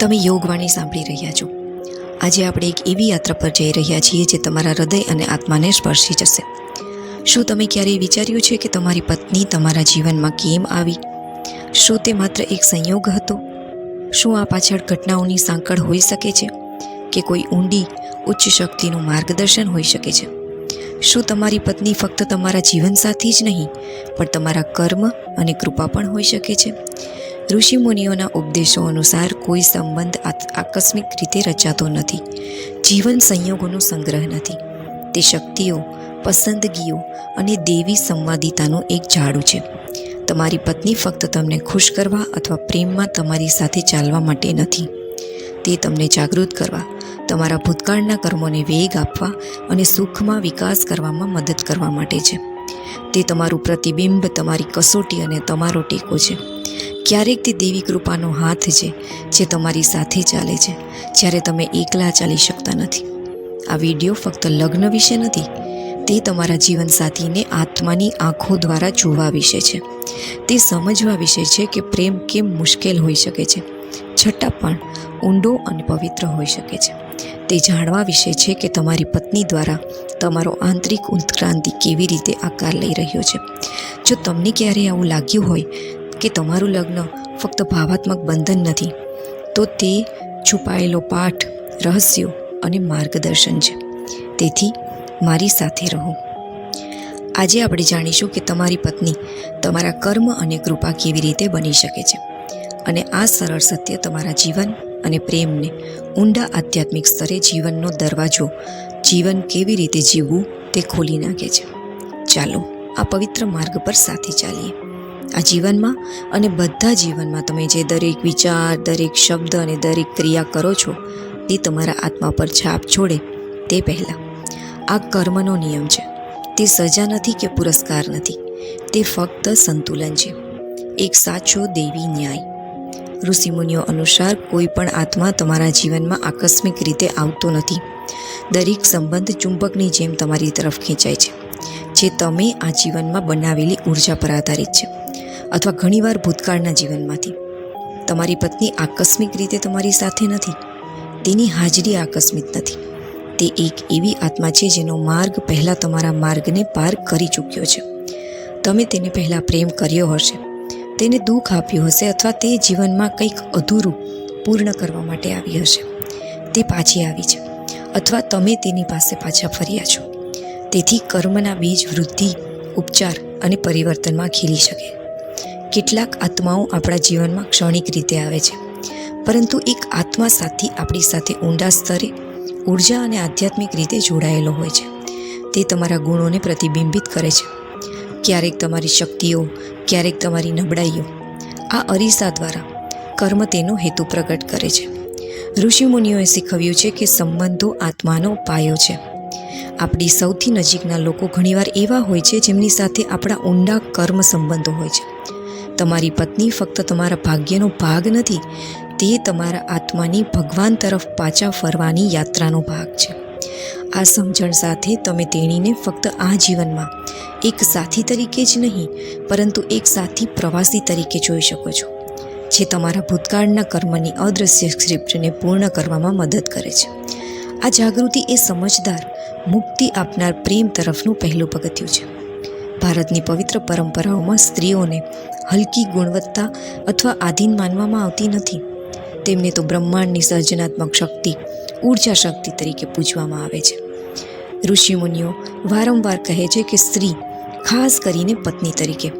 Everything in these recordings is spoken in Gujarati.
તમે યોગવાણી સાંભળી રહ્યા છો. આજે આપણે એક એવી યાત્રા પર જઈ રહ્યા છીએ જે તમારા હૃદય અને આત્માને સ્પર્શી જશે. શું તમે ક્યારેય વિચાર્યું છે કે તમારી પત્ની તમારા જીવનમાં કેમ આવી? શું તે માત્ર એક સંયોગ હતો? શું આ પાછળ ઘટનાઓની સાંકળ હોઈ શકે છે? કે કોઈ ઊંડી, ઉચ્ચ શક્તિનું માર્ગદર્શન હોઈ શકે છે? શું તમારી પત્ની ફક્ત તમારા જીવનસાથી જ નહીં, પણ તમારા કર્મ અને કૃપા પણ હોઈ શકે છે? ઋષિમુનિઓના ઉપદેશો અનુસાર કોઈ સંબંધ આકસ્મિક રીતે રચાતો નથી. જીવન સંયોગોનો સંગ્રહ નથી. તે શક્તિઓ, પસંદગીઓ અને દેવી સંવાદિતાનું એક ઝાડુ છે. તમારી પત્ની ફક્ત તમને ખુશ કરવા અથવા પ્રેમમાં તમારી સાથે ચાલવા માટે નથી. તે તમને જાગૃત કરવા, તમારા ભૂતકાળના કર્મોને વેગ આપવા અને સુખમાં વિકાસ કરવામાં મદદ કરવા માટે છે. તે તમારું પ્રતિબિંબ, તમારી કસોટી અને તમારો ટેકો છે. ક્યારેક તે દેવી કૃપાનો હાથ છે, જે તમારી સાથે ચાલે છે, જ્યારે તમે એકલા ચાલી શકતા નથી. આ વીડિયો ફક્ત લગ્ન વિશે નથી, તે તમારા જીવનસાથીને આત્માની આંખો દ્વારા જોવા વિશે છે. તે સમજવા વિશે છે કે પ્રેમ કેમ મુશ્કેલ હોઈ શકે છે, છતાં પણ ઊંડો અને પવિત્ર હોઈ શકે છે. તે જાણવા વિશે છે કે તમારી પત્ની દ્વારા તમારો આંતરિક ઉત્ક્રાંતિ કેવી રીતે આકાર લઈ રહ્યો છે. જો તમને ક્યારેય આવું લાગ્યું હોય કે તમારું લગ્ન ફક્ત ભાવાત્મક બંધન નથી, તો તે છુપાયેલો પાઠ, રહસ્યો અને માર્ગદર્શન છે. તેથી મારી સાથે રહો. આજે આપણે જાણીશું કે તમારી પત્ની તમારા કર્મ અને કૃપા કેવી રીતે બની શકે છે અને આ સરળ સત્ય તમારા જીવન અને પ્રેમને ઊંડા આધ્યાત્મિક સ્તરે જીવનનો દરવાજો, જીવન કેવી રીતે જીવવું તે ખોલી નાખે છે. ચાલો, આ પવિત્ર માર્ગ પર સાથે ચાલીએ. આ જીવનમાં અને બધા જીવનમાં તમે જે દરેક વિચાર, દરેક શબ્દ અને દરેક ક્રિયા કરો છો, તે તમારા આત્મા પર છાપ છોડે તે પહેલાં. આ કર્મનો નિયમ છે. તે સજા નથી કે પુરસ્કાર નથી. તે ફક્ત સંતુલન છે. એક સાચો દેવી ન્યાય. ઋષિમુનિઓ અનુસાર કોઈ પણ આત્મા તમારા જીવનમાં આકસ્મિક રીતે આવતો નથી. દરેક સંબંધ ચુંબકની જેમ તમારી તરફ ખેંચાય છે. જે તમે આ જીવનમાં બનાવેલી ઊર્જા પર આધારિત છે. અથવા ઘણીવાર ભૂતકાળના જીવનમાંથી. તમારી પત્ની આકસ્મિક રીતે તમારી સાથે નથી. તેની હાજરી આકસ્મિક નથી. તે એક એવી આત્મા છે જેનો માર્ગ પહેલાં તમારા માર્ગને પાર કરી ચૂક્યો છે. તમે તેને પહેલાં પ્રેમ કર્યો હશે. તેને દુઃખ આપ્યું હશે અથવા તે જીવનમાં કંઈક અધૂરું પૂર્ણ કરવા માટે આવી હશે. તે પાછી આવી છે. અથવા તમે તેની પાસે પાછા ફર્યા છો. તેથી કર્મના બીજ વૃદ્ધિ, ઉપચાર અને પરિવર્તનમાં ખીલી શકે. કેટલાક આત્માઓ આપણા જીવનમાં ક્ષણિક રીતે આવે છે. પરંતુ એક આત્મા સાથી આપણી સાથે ઊંડા સ્તરે ઊર્જા અને આધ્યાત્મિક રીતે જોડાયેલો હોય છે. તે તમારા ગુણોને પ્રતિબિંબિત કરે છે. ક્યારેક તમારી શક્તિઓ, ક્યારેક તમારી નબળાઈઓ, આ અરીસા દ્વારા કર્મ તેનો હેતુ પ્રગટ કરે છે. ઋષિમુનિઓએ શીખવ્યું છે કે સંબંધો આત્માનો પાયો છે. આપણી સૌથી નજીકના લોકો ઘણીવાર એવા હોય છે જેમની સાથે આપણા ઊંડા કર્મ સંબંધો હોય છે. તમારી પત્ની ફક્ત તમારા ભાગ્યનો ભાગ નથી, તે તમારા આત્માની ભગવાન તરફ પાછા ફરવાની યાત્રાનો ભાગ છે. આ સમજણ સાથે તમે તેણીને ફક્ત આ જીવનમાં એક સાથી તરીકે જ નહીં, પરંતુ એક સાથી પ્રવાસી તરીકે જોઈ શકો છો, જે તમારા ભૂતકાળના કર્મની અદૃશ્ય સ્ક્રિપ્ટને પૂર્ણ કરવામાં મદદ કરે છે. આ જાગૃતિ એ સમજદાર, મુક્તિ આપનાર પ્રેમ તરફનું પહેલું પગથિયું છે. ભારતની પવિત્ર પરંપરાઓમાં સ્ત્રીઓને હલકી ગુણવત્તા અથવા આધીન માનવામાં આવતી નથી. તેમને તો બ્રહ્માંડની સર્જનાત્મક શક્તિ ઊર્જા શક્તિ તરીકે પૂજવામાં આવે છે. ઋષિમુનિઓ વારંવાર કહે છે કે સ્ત્રી, ખાસ કરીને પત્ની તરીકે,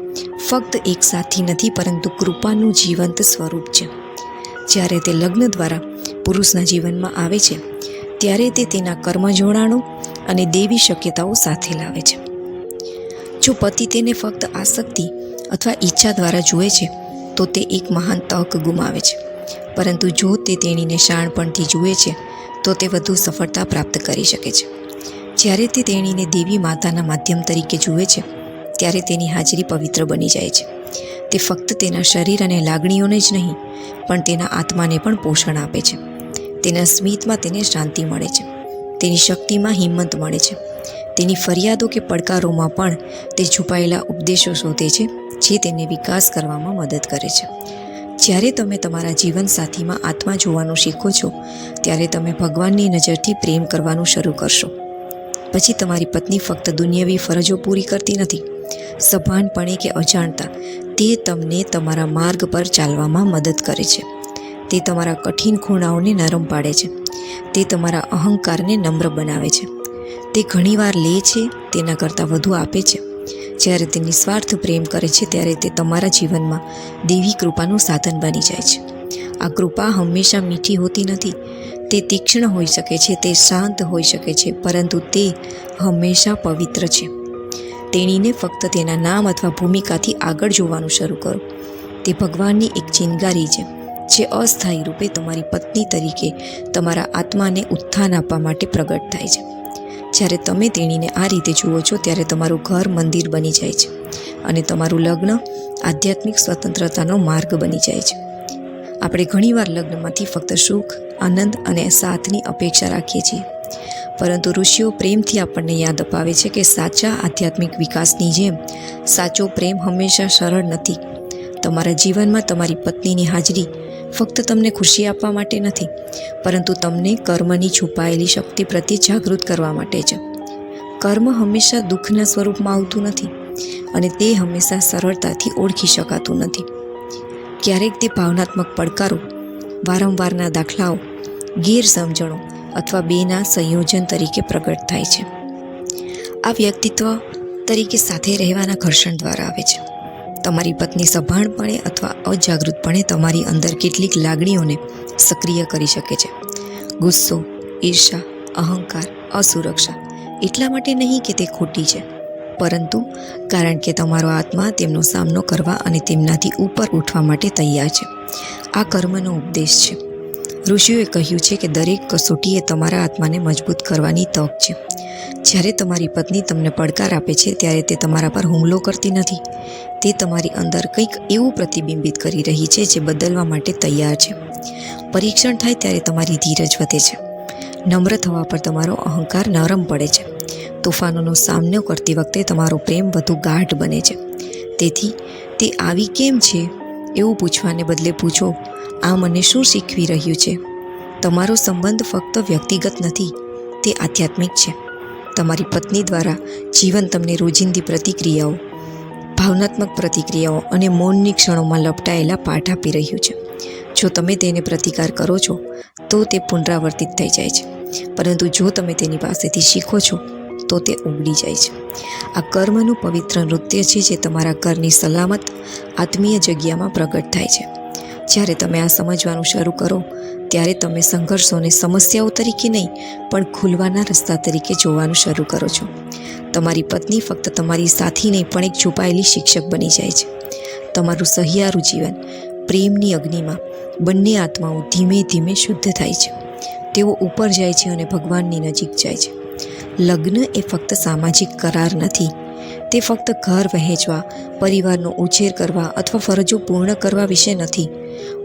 ફક્ત એક સાથી નથી પરંતુ કૃપાનું જીવંત સ્વરૂપ છે. જ્યારે તે લગ્ન દ્વારા પુરુષના જીવનમાં આવે છે, ત્યારે તે તેના કર્મ જોડાણો અને દેવી શક્યતાઓ સાથે લાવે છે. જો પતિ તેને ફક્ત આસક્તિ અથવા ઈચ્છા દ્વારા જુએ છે, તો તે એક મહાન તક ગુમાવે છે. પરંતુ જો તે તેણીને શાણપણથી જુએ છે, તો તે વધુ સફળતા પ્રાપ્ત કરી શકે છે. જ્યારે તે તેણીને દેવી માતાના માધ્યમ તરીકે જુએ છે, ત્યારે તેની હાજરી પવિત્ર બની જાય છે. તે ફક્ત તેના શરીર અને લાગણીઓને જ નહીં, પણ તેના આત્માને પણ પોષણ આપે છે. તેના સ્મિતમાં તેને શાંતિ મળે છે. તેની શક્તિમાં હિંમત મળે છે. તેની ફરિયાદો કે પડકારોમાં પણ તે છુપાયેલા ઉપદેશો શોધે છે, જે તેને વિકાસ કરવામાં મદદ કરે છે. જ્યારે તમે તમારા જીવનસાથીમાં આત્મા જોવાનું શીખો છો, ત્યારે તમે ભગવાનની નજરથી પ્રેમ કરવાનું શરૂ કરશો. પછી તમારી પત્ની ફક્ત દુનિયાવી ફરજો પૂરી કરતી નથી. સભાનપણે કે અજાણતા, તે તમને તમારા માર્ગ પર ચાલવામાં મદદ કરે છે. તે તમારા કઠિન ખૂણાઓને નરમ પાડે છે. તે તમારા અહંકારને નમ્ર બનાવે છે. તે ઘણીવાર લે છે, તેના કરતાં વધુ આપે છે. જ્યારે તે નિસ્વાર્થ પ્રેમ કરે છે, ત્યારે તે તમારા જીવનમાં દેવી કૃપાનું સાધન બની જાય છે. આ કૃપા હંમેશા મીઠી હોતી નથી. તે તીક્ષ્ણ હોઈ શકે છે, તે શાંત હોઈ શકે છે, પરંતુ તે હંમેશા પવિત્ર છે. તેણીને ફક્ત તેના નામ અથવા ભૂમિકાથી આગળ જોવાનું શરૂ કરો. તે ભગવાનની એક ચિનગારી છે, જે અસ્થાયી રૂપે તમારી પત્ની તરીકે તમારા આત્માને ઉત્થાન આપવા માટે પ્રગટ થાય છે. જ્યારે તમે તેણીને આ રીતે જુઓ છો, ત્યારે તમારું ઘર મંદિર બની જાય છે અને તમારું લગ્ન આધ્યાત્મિક સ્વતંત્રતાનો માર્ગ બની જાય છે. આપણે ઘણીવાર લગ્નમાંથી ફક્ત સુખ, આનંદ અને સાથની અપેક્ષા રાખીએ છીએ. પરંતુ ઋષિઓ પ્રેમથી આપણને યાદ અપાવે છે કે સાચા આધ્યાત્મિક વિકાસની જેમ સાચો પ્રેમ હંમેશા સરળ નથી. તમારા જીવનમાં તમારી પત્નીની હાજરી ફક્ત તમને ખુશી આપવા માટે નથી, પરંતુ તમને કર્મની છુપાયેલી શક્તિ પ્રત્યે જાગૃત કરવા માટે છે. કર્મ હંમેશા દુઃખના સ્વરૂપમાં આવતું નથી અને તે હંમેશા સરળતાથી ઓળખી શકાતું નથી. ક્યારેક તે ભાવનાત્મક પડકારો, વારંવારના દાખલાઓ, ગેરસમજણો અથવા બેના સંયોજન તરીકે પ્રગટ થાય છે. આ વ્યક્તિત્વ તરીકે સાથે રહેવાના ઘર્ષણ દ્વારા આવે છે. તમારી પત્ની સભાણપણે અથવા અજાગૃતપણે તમારી અંદર કેટલીક લાગણીઓને સક્રિય કરી શકે છે. ગુસ્સો ઈર્ષા અહંકાર, અસુરક્ષા એટલા માટે નહીં કે તે ખોટી છે. પરંતુ કારણ કે તમારો આત્મા તેમનો સામનો કરવા અને તેમનાથી ઉપર ઉઠવા માટે તૈયાર છે. આ કર્મનો ઉપદેશ છે. ઋષિઓએ કહ્યું છે કે દરેક કસોટી એ તમારા આત્માને મજબૂત કરવાની તક છે. જ્યારે તમારી પત્ની તમને પડકાર આપે છે ત્યારે તે તમારા પર હુમલો કરતી નથી. તે તમારી અંદર કંઈક એવું પ્રતિબિંબિત કરી રહી છે જે બદલવા માટે તૈયાર છે. પરીક્ષણ થાય ત્યારે તમારી ધીરજ વધે છે. નમ્ર થવા પર તમારો અહંકાર નરમ પડે છે. તોફાનોનો સામનો કરતી વખતે તમારો પ્રેમ વધુ ગાઢ બને છે. તેથી, તે આવી કેમ છે? એવું પૂછવાને બદલે પૂછો, આ મને શું શીખવી રહ્યું છે? તમારો સંબંધ ફક્ત વ્યક્તિગત નથી, તે આધ્યાત્મિક છે. તમારી પત્ની દ્વારા જીવન તમને રોજિંદી પ્રતિક્રિયાઓ, ભાવનાત્મક પ્રતિક્રિયાઓ અને મૌનની ક્ષણોમાં લપટાયેલા પાઠ આપી રહ્યું છે. જો તમે તેને પ્રતિકાર કરો છો, તો તે પુનરાવર્તિત થઈ જાય છે. પરંતુ જો તમે તેની પાસેથી શીખો છો, તો તે ઉગડી જાય છે. આ કર્મનું પવિત્ર નૃત્ય છે જે તમારા ઘરની સલામત, આત્મીય જગ્યામાં પ્રગટ થાય છે. જ્યારે તમે આ સમજવાનું શરૂ કરો ત્યારે તમે સંઘર્ષોને સમસ્યાઓ તરીકે નહીં, પણ ખુલવાના રસ્તા તરીકે જોવાનું શરૂ કરો છો. તમારી પત્ની ફક્ત તમારી સાથી નહીં પણ એક છુપાયેલી શિક્ષક બની જાય છે. તમારું સહિયારું જીવન, પ્રેમની અગ્નિમાં, બંને આત્માઓ ધીમે ધીમે શુદ્ધ થાય છે. તેઓ ઉપર જાય છે અને ભગવાનની નજીક જાય છે. લગ્ન એ ફક્ત સામાજિક કરાર નથી. તે ફક્ત ઘર વહેંચવા, પરિવારનો ઉછેર કરવા અથવા ફરજો પૂર્ણ કરવા વિશે નથી.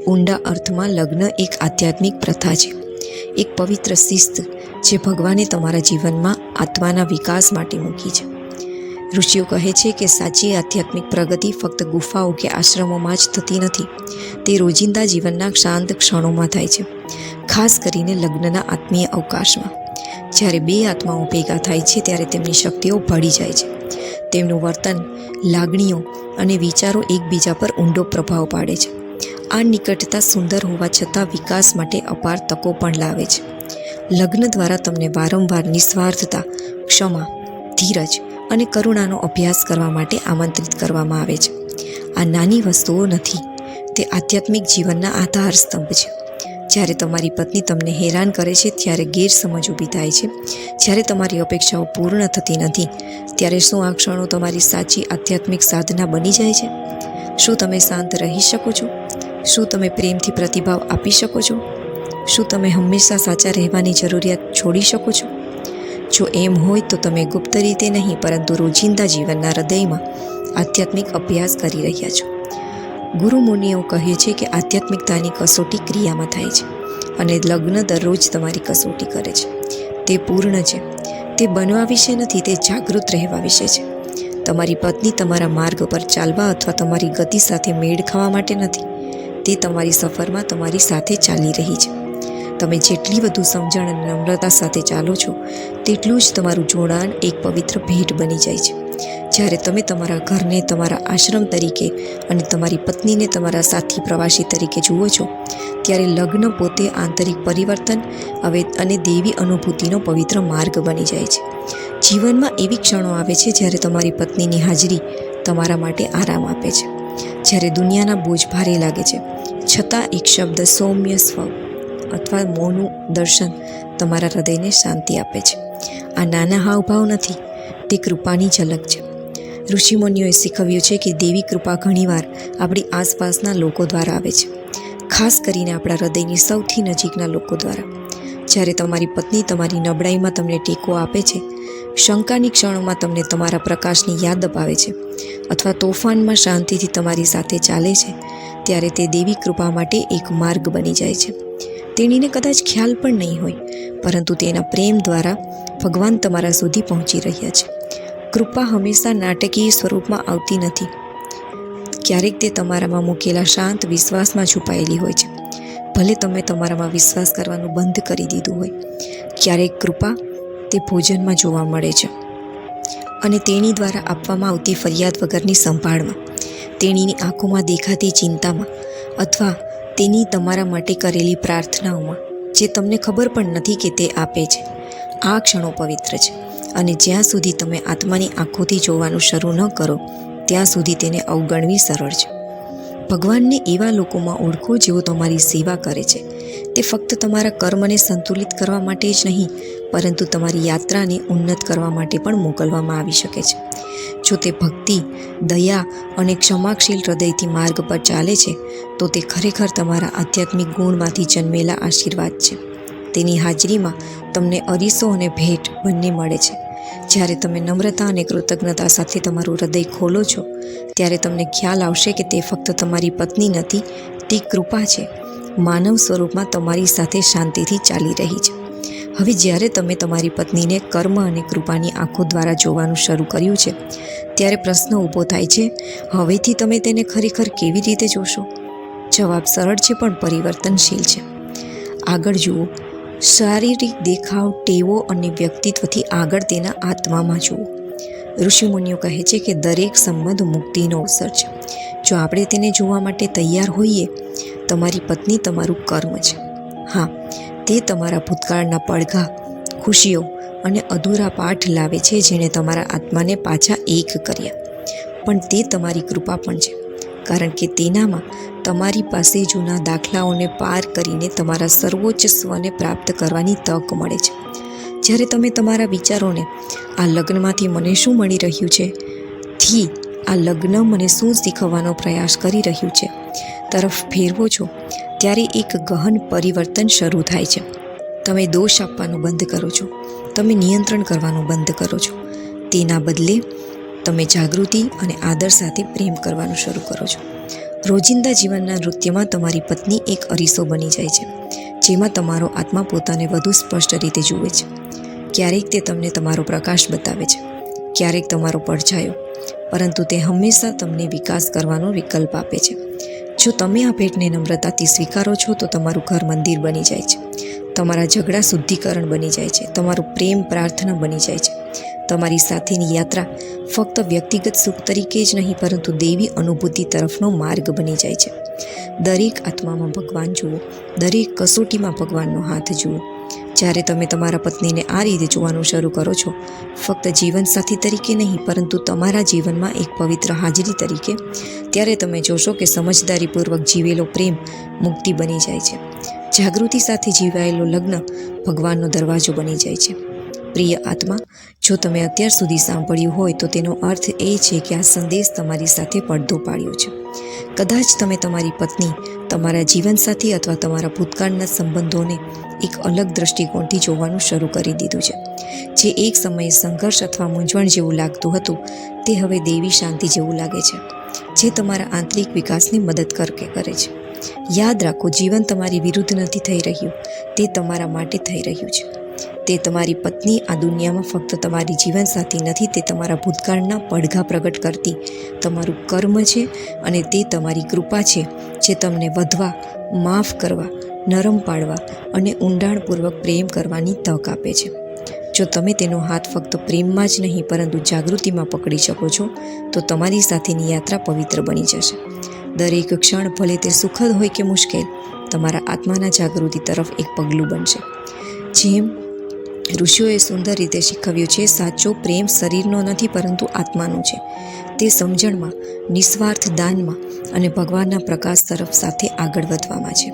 ઊંડા અર્થમાં લગ્ન એક આધ્યાત્મિક પ્રથા છે. એક પવિત્ર શિસ્ત જે ભગવાને તમારા જીવનમાં આત્માના વિકાસ માટે મૂકી છે. ઋષિઓ કહે છે કે સાચી આધ્યાત્મિક પ્રગતિ ફક્ત ગુફાઓ કે આશ્રમોમાં જ થતી નથી. તે રોજિંદા જીવનના શાંત ક્ષણોમાં થાય છે. ખાસ કરીને લગ્નના આત્મીય અવકાશમાં. જ્યારે બે આત્માઓ ભેગા થાય છે, ત્યારે તેમની શક્તિઓ ભળી જાય છે. તેમનું વર્તન, લાગણીઓ અને વિચારો એકબીજા પર ઊંડો પ્રભાવ પાડે છે. આ નિકટતા સુંદર હોવા છતાં વિકાસ માટે અપાર તકો પણ લાવે છે. લગ્ન દ્વારા તમને વારંવાર નિસ્વાર્થતા, ક્ષમા, ધીરજ અને કરુણાનો અભ્યાસ કરવા માટે આમંત્રિત કરવામાં આવે છે. આ નાની વસ્તુઓ નથી, તે આધ્યાત્મિક જીવનના આધાર સ્તંભ છે. જ્યારે તમારી પત્ની તમને હેરાન કરે છે, ત્યારે ગેરસમજ ઊભી થાય છે. જ્યારે તમારી અપેક્ષાઓ પૂર્ણ થતી નથી, ત્યારે શું આ ક્ષણો તમારી સાચી આધ્યાત્મિક સાધના બની જાય છે? શું તમે શાંત રહી શકો છો? શું તમે પ્રેમથી પ્રતિભાવ આપી શકો છો? શું તમે હંમેશા સાચા રહેવાની જરૂરિયાત છોડી શકો છો? જો એમ હોય તો તમે ગુપ્ત રીતે નહીં, પરંતુ રોજિંદા જીવનના હૃદયમાં આધ્યાત્મિક અભ્યાસ કરી રહ્યા છો. ગુરુ મુનિઓ કહે છે કે આધ્યાત્મિકતાની કસોટી ક્રિયામાં થાય છે અને લગ્ન દરરોજ તમારી કસોટી કરે છે. તે પૂર્ણ છે. તે બનવા વિશે નથી, તે જાગૃત રહેવા વિશે છે. તમારી પત્ની તમારા માર્ગ પર ચાલવા અથવા તમારી ગતિ સાથે મેળ ખાવા માટે નથી. તે તમારી સફરમાં તમારી સાથે ચાલી રહી છે. તમે જેટલી વધુ સમજણ અને નમ્રતા સાથે ચાલો છો, તેટલું જ તમારું જોડાણ એક પવિત્ર ભેટ બની જાય છે. જ્યારે તમે તમારા ઘરને તમારા આશ્રમ તરીકે અને તમારી પત્નીને તમારા સાથી પ્રવાસી તરીકે જુઓ છો, ત્યારે લગ્ન પોતે આંતરિક પરિવર્તન હવે અને દેવી અનુભૂતિનો પવિત્ર માર્ગ બની જાય છે. જીવનમાં એવી ક્ષણો આવે છે જ્યારે તમારી પત્નીની હાજરી તમારા માટે આરામ આપે છે. જ્યારે દુનિયાના બોજ ભારે લાગે છે છતાં એક શબ્દ સૌમ્ય સ્વ અથવા મોનું દર્શન તમારા હૃદયને શાંતિ આપે છે. આ નાના હાવભાવ નથી, તે કૃપાની ઝલક છે. ઋષિમુનિઓએ શીખવ્યું છે કે દેવી કૃપા ઘણીવાર આપણી આસપાસના લોકો દ્વારા આવે છે, ખાસ કરીને આપણા હૃદયની સૌથી નજીકના લોકો દ્વારા. જ્યારે તમારી પત્ની તમારી નબળાઈમાં તમને ટેકો આપે છે શંકાની ક્ષણોમાં તમને તમારા પ્રકાશની યાદ અપાવે છે અથવા તોફાનમાં શાંતિથી તમારી સાથે ચાલે છે, ત્યારે તે દેવી કૃપા માટે એક માર્ગ બની જાય છે. તેણીને કદાચ ખ્યાલ પણ નહીં હોય, પરંતુ તેના પ્રેમ દ્વારા ભગવાન તમારા સુધી પહોંચી રહ્યા છે. કૃપા હંમેશા નાટકીય સ્વરૂપમાં આવતી નથી. ક્યારેક તે તમારામાં મૂકેલા શાંત વિશ્વાસમાં છુપાયેલી હોય છે. ભલે તમે તમારામાં વિશ્વાસ કરવાનું બંધ કરી દીધું હોય. ક્યારેક કૃપા તે ભોજનમાં જોવા મળે છે. અને તેણી દ્વારા આપવામાં આવતી ફરિયાદ વગરની સંભાળમાં, તેણીની આંખોમાં દેખાતી ચિંતામાં અથવા તેની તમારા માટે કરેલી પ્રાર્થનાઓમાં, જે તમને ખબર પણ નથી કે તે આપે છે, આ ક્ષણો પવિત્ર છે. અને જ્યાં સુધી તમે આત્માની આંખોથી જોવાનું શરૂ ન કરો, ત્યાં સુધી તેને અવગણવી સરળ છે. ભગવાનને એવા લોકોમાં ઓળખો જેઓ તમારી સેવા કરે છે તે ફક્ત તમારા કર્મને સંતુલિત કરવા માટે જ નહીં, પરંતુ તમારી યાત્રાને ઉન્નત કરવા માટે પણ મોકલવામાં આવી શકે છે. જો તે ભક્તિ, દયા અને ક્ષમાશીલ હૃદયથી માર્ગ પર ચાલે છે, તો તે ખરેખર તમારા આધ્યાત્મિક ગુણમાંથી જન્મેલા આશીર્વાદ છે. તેની હાજરીમાં તમને અરીસો અને ભેટ બંને મળે છે. જ્યારે તમે નમ્રતા અને કૃતજ્ઞતા સાથે તમારું હૃદય ખોલો છો, ત્યારે તમને ખ્યાલ આવશે કે તે ફક્ત તમારી પત્ની નથી, તે કૃપા છે. માનવ સ્વરૂપમાં તમારી સાથે શાંતિથી ચાલી રહી છે. હવે જ્યારે તમે તમારી પત્નીને કર્મ અને કૃપાની આંખો દ્વારા જોવાનું શરૂ કર્યું છે, ત્યારે પ્રશ્ન ઊભો થાય છે, હવેથી તમે તેને ખરેખર કેવી રીતે જોશો? જવાબ સરળ છે પણ પરિવર્તનશીલ છે. આગળ જુઓ, શારીરિક દેખાવ ટેવો અને વ્યક્તિત્વથી આગળ તેના આત્મામાં જુઓ. ઋષિમુનિઓ કહે છે કે દરેક સંબંધ મુક્તિનો અવસર છે. જો આપણે તેને જોવા માટે તૈયાર હોઈએ તમારી પત્ની તમારું કર્મ છે. હા, તે તમારા ભૂતકાળના પડઘા, ખુશીઓ અને અધૂરા પાઠ લાવે છે જેણે તમારા આત્માને પાછા એક કર્યા. પણ તે તમારી કૃપા પણ છે, કારણ કે તેનામાં તમારી પાસે જૂના દાખલાઓને પાર કરીને તમારા સર્વોચ્ચ સ્વને પ્રાપ્ત કરવાની તક મળે છે. જ્યારે તમે તમારા વિચારોને આ લગ્નમાંથી મને શું મળી રહ્યું છે? થી આ લગ્ન મને શું શીખવવાનો પ્રયાસ કરી રહ્યું છે? તરફ ફેરવો છો, ત્યારે એક ગહન પરિવર્તન શરૂ થાય છે. તમે દોષ આપવાનું બંધ કરો છો. તમે નિયંત્રણ કરવાનું બંધ કરો છો. તેના બદલે તમે જાગૃતિ અને આદર સાથે પ્રેમ કરવાનું શરૂ કરો છો. રોજિંદા જીવનના નૃત્યમાં તમારી પત્ની એક અરીસો બની જાય છે, જેમાં તમારો આત્મા પોતાને વધુ સ્પષ્ટ રીતે જુએ છે. ક્યારેક તે તમને તમારો પ્રકાશ બતાવે છે, ક્યારેક તમારો પડછાયો, પરંતુ તે હંમેશા તમને વિકાસ કરવાનો વિકલ્પ આપે છે. જો તમે આ ભેટને નમ્રતાથી સ્વીકારો છો, તો તમારું ઘર મંદિર બની જાય છે. તમારા ઝઘડા શુદ્ધિકરણ બની જાય છે. તમારું પ્રેમ પ્રાર્થના બની જાય છે. તમારી સાથેની યાત્રા ફક્ત વ્યક્તિગત સુખ તરીકે જ નહીં, પરંતુ દેવી અનુભૂતિ તરફનો માર્ગ બની જાય છે. દરેક આત્મામાં ભગવાન જુઓ. દરેક કસોટીમાં ભગવાનનો હાથ જુઓ. જ્યારે તમે તમારા પત્નીને આ રીતે જોવાનું શરૂ કરો છો, ફક્ત જીવનસાથી તરીકે નહીં, પરંતુ તમારા જીવનમાં એક પવિત્ર હાજરી તરીકે, ત્યારે તમે જોશો કે સમજદારીપૂર્વક જીવેલો પ્રેમ મુક્તિ બની જાય છે. જાગૃતિ સાથે જીવાયેલો લગ્ન ભગવાનનો દરવાજો બની જાય છે. પ્રિય આત્મા, જો તમે અત્યાર સુધી સાંભળ્યું હોય, તો તેનો અર્થ એ છે કે આ સંદેશ તમારી સાથે પડદો પાડ્યો છે. કદાચ તમે તમારી પત્ની તમારા જીવનસાથી અથવા તમારા ભૂતકાળના સંબંધોને એક અલગ દૃષ્ટિકોણથી જોવાનું શરૂ કરી દીધું છે. જે એક સમયે સંઘર્ષ અથવા મૂંઝવણ જેવું લાગતું હતું, તે હવે દેવી શાંતિ જેવું લાગે છે, જે તમારા આંતરિક વિકાસને મદદ કરકે કરે છે. યાદ રાખો, જીવન તમારી વિરુદ્ધ નથી થઈ રહ્યું, તે તમારા માટે થઈ રહ્યું છે. તે તમારી પત્ની આ દુનિયામાં ફક્ત તમારી જીવનસાથી નથી, તે તમારા ભૂતકાળના પડઘા પ્રગટ કરતી તમારું કર્મ છે અને તે તમારી કૃપા છે જે તમને વધવા, માફ કરવા, નરમ પાડવા અને ઊંડાણપૂર્વક પ્રેમ કરવાની તક આપે છે. જો તમે તેનો હાથ ફક્ત પ્રેમમાં જ નહીં, પરંતુ જાગૃતિમાં પકડી શકો છો, તો તમારી સાથેની યાત્રા પવિત્ર બની જશે. દરેક ક્ષણ ભલે તે સુખદ હોય કે મુશ્કેલ, તમારા આત્માના જાગૃતિ તરફ એક પગલું બનશે. જેમ ઋષિઓએ સુંદર રીતે શીખવ્યું છે, સાચો પ્રેમ શરીરનો નથી, પરંતુ આત્માનો છે. તે સમજણમાં, નિસ્વાર્થ દાનમાં અને ભગવાનના પ્રકાશ તરફ સાથે આગળ વધવામાં છે.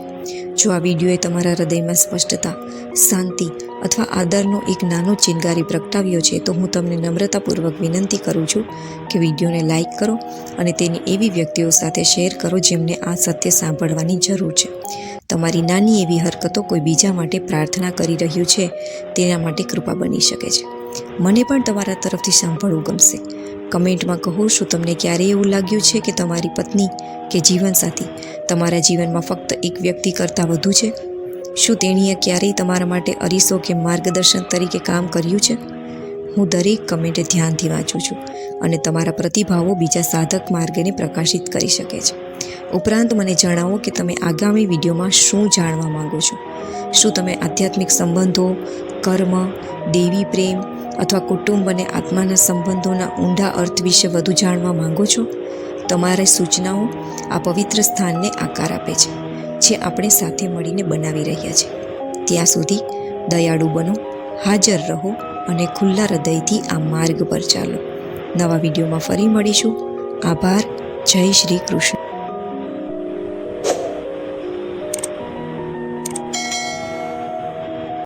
જો આ વિડીયોએ તમારા હૃદયમાં સ્પષ્ટતા, શાંતિ અથવા આદરનો એક નાનો ચિનગારી પ્રગટાવ્યો છે, તો હું તમને નમ્રતાપૂર્વક વિનંતી કરું છું કે વિડીયોને લાઇક કરો અને તેને એવી વ્યક્તિઓ સાથે શેર કરો જેમને આ સત્ય સાંભળવાની જરૂર છે. તમારી નાની એવી હરકતો કોઈ બીજા માટે પ્રાર્થના કરી રહ્યું છે, તેના માટે કૃપા બની શકે છે. મને પણ તમારા તરફથી સાંભળવું ગમશે. કમેન્ટમાં કહો શું તમને ક્યારેય એવું લાગ્યું છે કે તમારી પત્ની કે જીવનસાથી તમારા જીવનમાં ફક્ત એક વ્યક્તિ કરતાં વધુ છે? શું તેણીએ ક્યારેય તમારા માટે અરીસો કે માર્ગદર્શન તરીકે કામ કર્યું છે? હું દરેક કમેન્ટ ધ્યાનથી વાંચું છું અને તમારા પ્રતિભાવો બીજા સાધક માર્ગને પ્રકાશિત કરી શકે છે. ઉપરાંત મને જણાવો કે તમે આગામી વિડીયોમાં શું જાણવા માંગો છો? શું તમે આધ્યાત્મિક સંબંધો, કર્મ, દેવી પ્રેમ અથવા કુટુંબ અને આત્માના સંબંધોના ઊંડા અર્થ વિશે વધુ જાણવા માંગો છો? તમારી સૂચનાઓ આ પવિત્ર સ્થાનને આકાર આપે છે, જે આપણે સાથે મળીને બનાવી રહ્યા છીએ. ત્યાં સુધી દયાળુ બનો, હાજર રહો અને ખુલ્લા હૃદયથી આ માર્ગ પર ચાલો. નવા વિડીયોમાં ફરી મળીશું. આભાર. જય શ્રી કૃષ્ણ.